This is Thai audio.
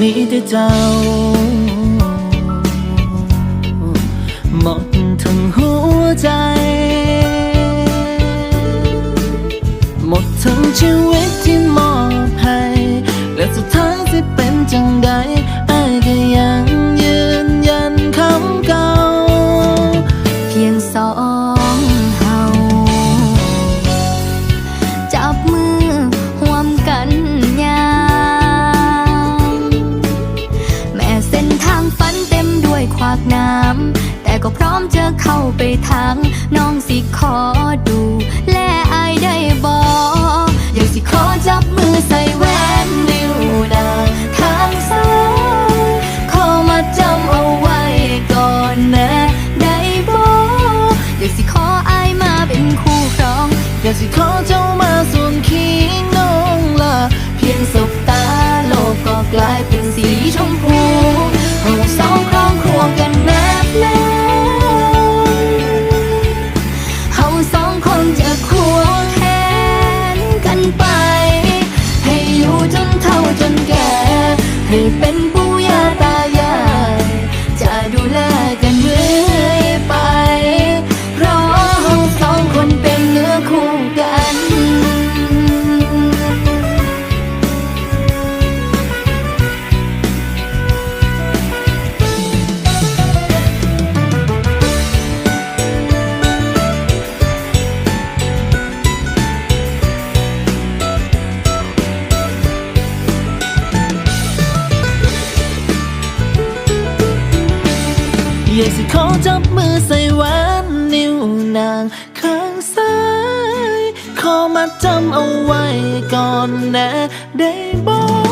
มีแต่เจ้า หมดทั้งหัวใจ หมดทั้งชีวิตที่ ไปทางน้องสิขอดู อยาสิขอจับมือใส่แหวนนิ้วนางข้างซ้าย ขอมาจำเอาไว้ก่อนแนะได้บอก